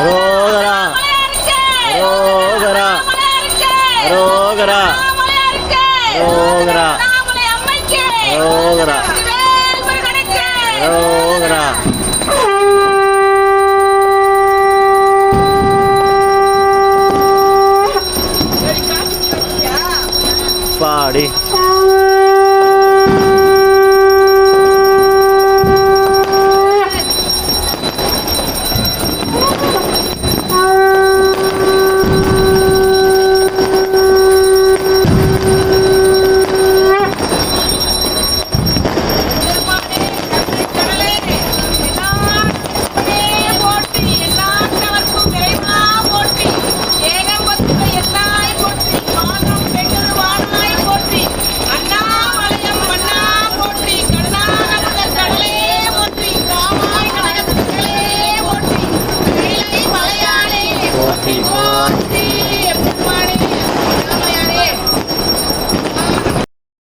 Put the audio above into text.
ரோகரா ரோகரா ரோகரா ரோகரா ரோகரா ரோகரா பாடி.